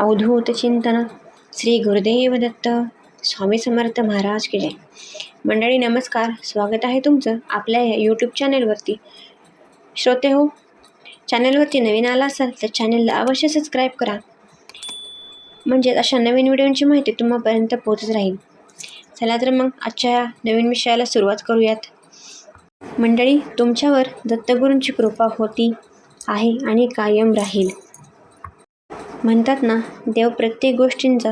अवधूत चिंतन श्री गुरुदेव दत्त स्वामी समर्थ महाराज की जय. मंडळी नमस्कार. स्वागत आहे तुमचं आपल्या या यूट्यूब चॅनलवरती श्रोते हो चॅनलवरती नवीन आला असाल तर चॅनलला अवश्य सबस्क्राईब करा. म्हणजेच अशा नवीन व्हिडिओंची माहिती तुम्हापर्यंत पोहोचत राहील. चला तर मग आजच्या या नवीन विषयाला सुरुवात करूयात. मंडळी तुमच्यावर दत्तगुरूंची कृपा होती आहे आणि कायम राहील. म्हणतात ना देव प्रत्येक गोष्टींचा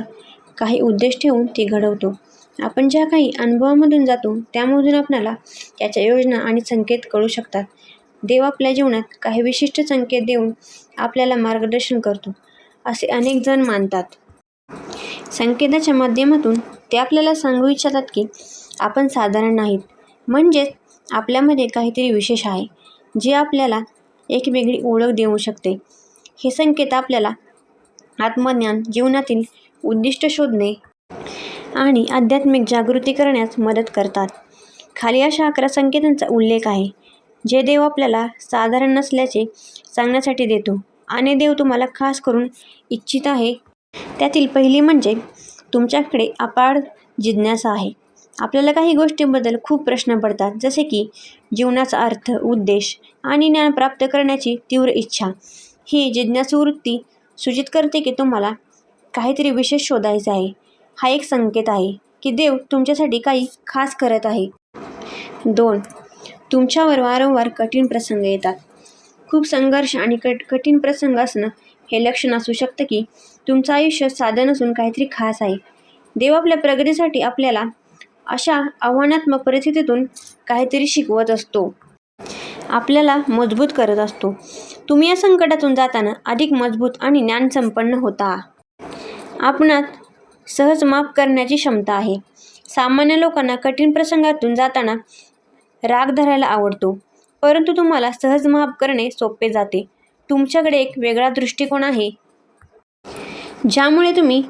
काही उद्देश ठेवून ती घडवतो. आपण ज्या काही अनुभवामधून जातो त्यामधून आपल्याला त्याच्या योजना आणि संकेत कळू शकतात. देव आपल्या जीवनात काही विशिष्ट संकेत देऊन आपल्याला मार्गदर्शन करतो असे अनेक जण मानतात. संकेताच्या माध्यमातून ते आपल्याला सांगू इच्छितात की आपण साधारण नाहीत. म्हणजेच आपल्यामध्ये काहीतरी विशेष आहे जे आपल्याला एक वेगळी ओळख देऊ शकते. हे संकेत आपल्याला आत्मज्ञान जीवनातील उद्दिष्ट शोधणे आणि आध्यात्मिक जागृती करण्यास मदत करतात. खाली अशा अकरा संकेतांचा उल्लेख आहे. जे देव आपल्याला साधारण नसल्याचे सांगण्यासाठी देतो आणि देव तुम्हाला खास करून इच्छित आहे. त्यातील पहिली म्हणजे तुमच्याकडे अपाड जिज्ञासा आहे. आपल्याला काही गोष्टींबद्दल खूप प्रश्न पडतात जसे की जीवनाचा अर्थ उद्देश आणि ज्ञान प्राप्त करण्याची तीव्र इच्छा. ही जिज्ञासू वृत्ती सूचित करते की तुम्हाला काहीतरी विशेष शोधायचं आहे. हा एक संकेत आहे की देव तुमच्यासाठी काही खास करत आहे. दोन तुमच्यावर वारंवार कठीण प्रसंग येतात. खूप संघर्ष आणि कट कठीण प्रसंग असणं हे लक्षण असू शकतं की तुमचं आयुष्य साधं नसून काहीतरी खास आहे. देव आपल्या प्रगतीसाठी आपल्याला अशा आव्हानात्मक परिस्थितीतून काहीतरी शिकवत असतो. आपल्याला मजबूत करत असतो. तुम्ही या संकटातून जाताना अधिक मजबूत आणि ज्ञानसंपन्न होता. आपणात सहज माफ करण्याची क्षमता आहे. सामान्य लोकांना कठीण प्रसंगातून जाताना राग धरायला आवडतो. परंतु तुम्हाला सहज माफ करणे सोपे जाते. तुमच्याकडे एक वेगळा दृष्टिकोन आहे. ज्यामुळे तुम्ही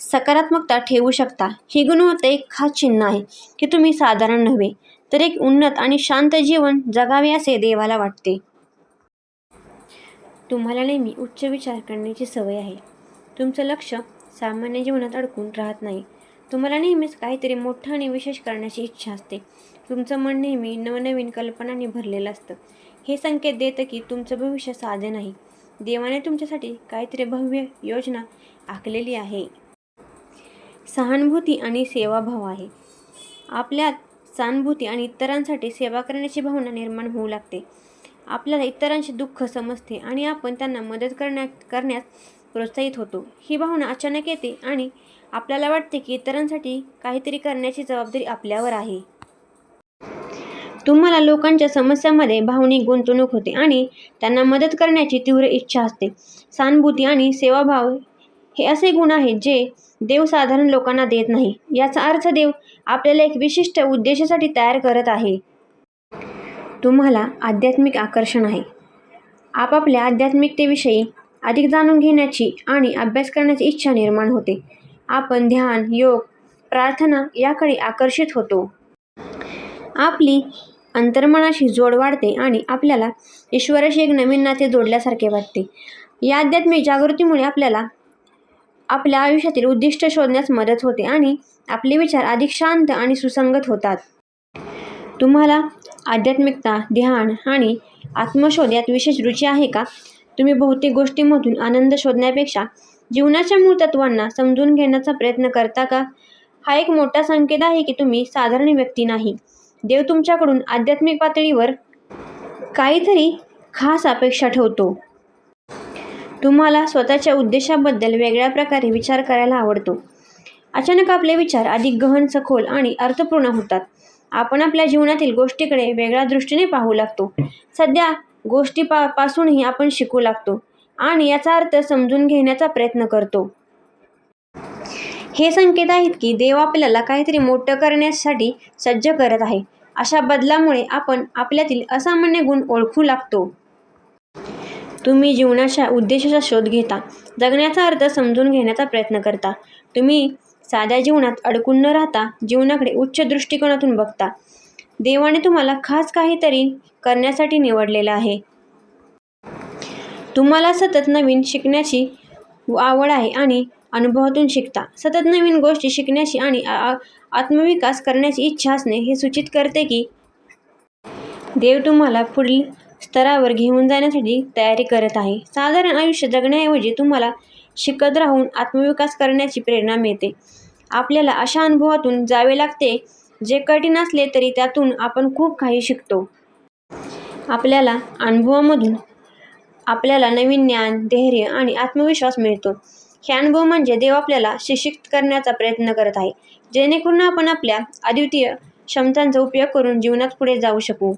सकारात्मकता ठेवू शकता. ही गुणवत्ता एक खास चिन्ह आहे की तुम्ही साधारण नव्हे. तर एक उन्नत आणि शांत जीवन जगावे असे देवाला वाटते. तुम्हाला नेहमी उच्च विचार करण्याची सवय आहे. तुमचं लक्ष सामान्य जीवनात अडकून राहत नाही. तुम्हाला नेहमीच काहीतरी मोठं आणि विशेष करण्याची इच्छा असते. तुमचं मन नेहमी नवनवीन कल्पनांनी भरलेलं असतं. हे संकेत देतं की तुमचं भविष्य साधे नाही. देवाने तुमच्यासाठी काहीतरी भव्य योजना आखलेली आहे. सहानुभूती आणि सेवाभाव आहे. आपल्यात सहानुभूती आणि इतरांसाठी सेवा करण्याची भावना निर्माण होऊ लागते. आपल्याला इतरांचे दुःख समजते आणि आपण त्यांना मदत करण्या करण्यास प्रोत्साहित होतो. ही भावना अचानक येते आणि आपल्याला वाटते की इतरांसाठी काहीतरी करण्याची जबाबदारी आपल्यावर आहे. तुम्हाला लोकांच्या समस्यांमध्ये भावनिक गुंतवणूक होते आणि त्यांना मदत करण्याची तीव्र इच्छा असते. सहानुभूती आणि सेवाभाव हे असे गुण आहेत जे देव साधारण लोकांना देत नाही. याचा अर्थ देव आपल्याला एक विशिष्ट उद्देशासाठी तयार करत आहे. तुम्हाला आध्यात्मिक आकर्षण आहे. आपापल्या आध्यात्मिकतेविषयी अधिक जाणून घेण्याची आणि अभ्यास करण्याची इच्छा निर्माण होते. आपण ध्यान योग प्रार्थना याकडे आकर्षित होतो. आपली अंतर्मनाशी जोड वाढते आणि आपल्याला ईश्वराशी एक नवीन नाते जोडल्यासारखे वाटते. या आध्यात्मिक जागृतीमुळे आपल्याला आपल्या आयुष्यातील उद्दिष्ट शोधण्यास मदत होते आणि आपले विचार अधिक शांत आणि सुसंगत होतात. तुम्हाला आध्यात्मिकता ध्यान आणि आत्मशोध यात विशेष रुची आहे का? तुम्ही बहुतेक गोष्टींमधून आनंद शोधण्यापेक्षा जीवनाच्या मूळ तत्वांना समजून घेण्याचा प्रयत्न करता का? हा एक मोठा संकेत आहे की तुम्ही साधारण व्यक्ती नाही. देव तुमच्याकडून आध्यात्मिक पातळीवर काहीतरी खास अपेक्षा ठेवतो. तुम्हाला स्वतःच्या उद्देशाबद्दल वेगळ्या प्रकारे विचार करायला आवडतो. अचानक आपले विचार अधिक गहन सखोल आणि अर्थपूर्ण होतात. आपण आपल्या जीवनातील गोष्टीकडे वेगळ्या दृष्टीने पाहू लागतो. सध्या गोष्टी पा पासूनही आपण शिकू लागतो आणि याचा अर्थ समजून घेण्याचा प्रयत्न करतो. हे संकेत आहेत की देव आपल्याला काहीतरी मोठं करण्यासाठी सज्ज करत आहे. अशा बदलामुळे आपण आपल्यातील असामान्य गुण ओळखू लागतो. तुम्ही जीवनाच्या उद्देशाचा शोध घेता जगण्याचा अर्थ समजून घेण्याचा प्रयत्न करता. तुम्ही साध्या जीवनात अडकून न राहता जीवनाकडे उच्च दृष्टिकोनातून बघता. देवाने तुम्हाला खास काहीतरी करण्यासाठी निवडलेलं आहे. तुम्हाला सतत नवीन शिकण्याची आवड आहे आणि अनुभवातून शिकता. सतत नवीन गोष्टी शिकण्याची आणि आत्मविकास करण्याची इच्छा असणे हे सूचित करते की देव तुम्हाला पुढील स्तरावर घेऊन जाण्यासाठी तयारी करत आहे. साधारण आयुष्य जगण्याऐवजी तुम्हाला शिकत राहून आत्मविकास करण्याची प्रेरणा मिळते. आपल्याला अशा अनुभवातून जावे लागते जे कठीण असले तरी त्यातून आपण खूप काही शिकतो. आपल्याला अनुभवामधून आपल्याला नवीन ज्ञान धैर्य आणि आत्मविश्वास मिळतो. हे अनुभव म्हणजे देव आपल्याला शिक्षित करण्याचा प्रयत्न करत आहे. जेणेकरून आपण आपल्या अद्वितीय क्षमतांचा उपयोग करून जीवनात पुढे जाऊ शकू.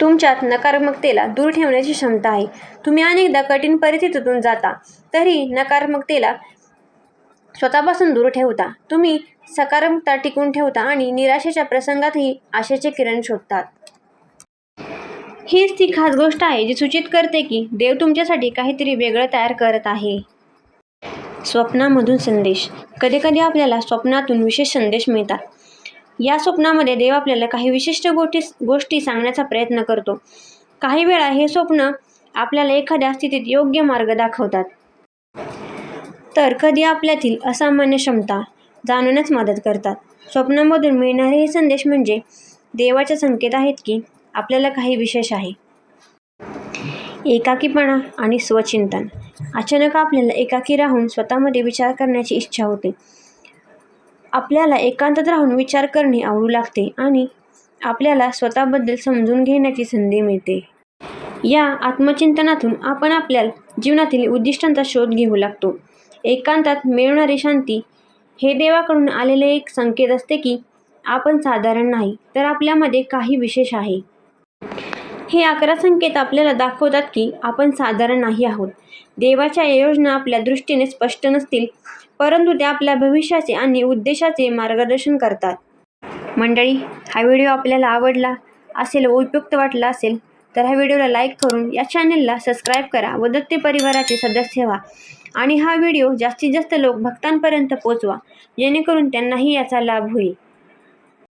तुमच्यात नकारात्मकतेला दूर ठेवण्याची क्षमता आहे. तुम्ही अनेकदा कठीण परिस्थितीतून जाता तरी नकारात्मकतेला स्वतःपासून दूर ठेवता. तुम्ही सकारात्मकता टिकून ठेवता आणि निराशेच्या प्रसंगातही आशेचे किरण शोधतात. हीच ती खास गोष्ट आहे जी सूचित करते की देव तुमच्यासाठी काहीतरी वेगळं तयार करत आहे. स्वप्नामधून संदेश. कधीकधी आपल्याला स्वप्नातून विशेष संदेश मिळतात. या स्वप्नामध्ये देव आपल्याला काही विशिष्ट गोष्टी गोष्टी सांगण्याचा प्रयत्न करतो. काही वेळा हे स्वप्न आपल्याला एखाद्या स्थितीत योग्य मार्ग दाखवतात. तर कधी आपल्यातील असामान्य क्षमता जाणवण्यास मदत करतात. स्वप्नामधून मिळणारे हे संदेश म्हणजे देवाचे संकेत आहेत की आपल्याला काही विशेष आहे. एकाकीपणा आणि स्वचिंतन. अचानक आपल्याला एकाकी राहून स्वतःमध्ये विचार करण्याची इच्छा होते. आपल्याला एकांतात राहून विचार करणे आवडू लागते आणि आपल्याला स्वतःबद्दल समजून घेण्याची संधी मिळते. या आत्मचिंतनातून आपण आपल्या जीवनातील उद्दिष्टांचा शोध घेऊ लागतो. एकांतात मिळणारी शांती हे देवाकडून आलेले एक संकेत असते की आपण साधारण नाही तर आपल्यामध्ये काही विशेष आहे. हे अकरा संकेत आपल्याला दाखवतात की आपण साधारण नाही आहोत. देवाच्या योजना आपल्या दृष्टीने स्पष्ट नसतील परंतु ते आपल्या भविष्याचे आणि उद्देशाचे मार्गदर्शन करतात. मंडळी हा व्हिडिओ आपल्याला आवडला असेल व उपयुक्त वाटला असेल तर ह्या व्हिडिओला लाईक करून या चॅनलला सबस्क्राईब करा व दत्ते परिवाराचे सदस्य व्हा आणि हा व्हिडिओ जास्तीत जास्त लोक भक्तांपर्यंत पोचवा जेणेकरून त्यांनाही याचा लाभ होईल.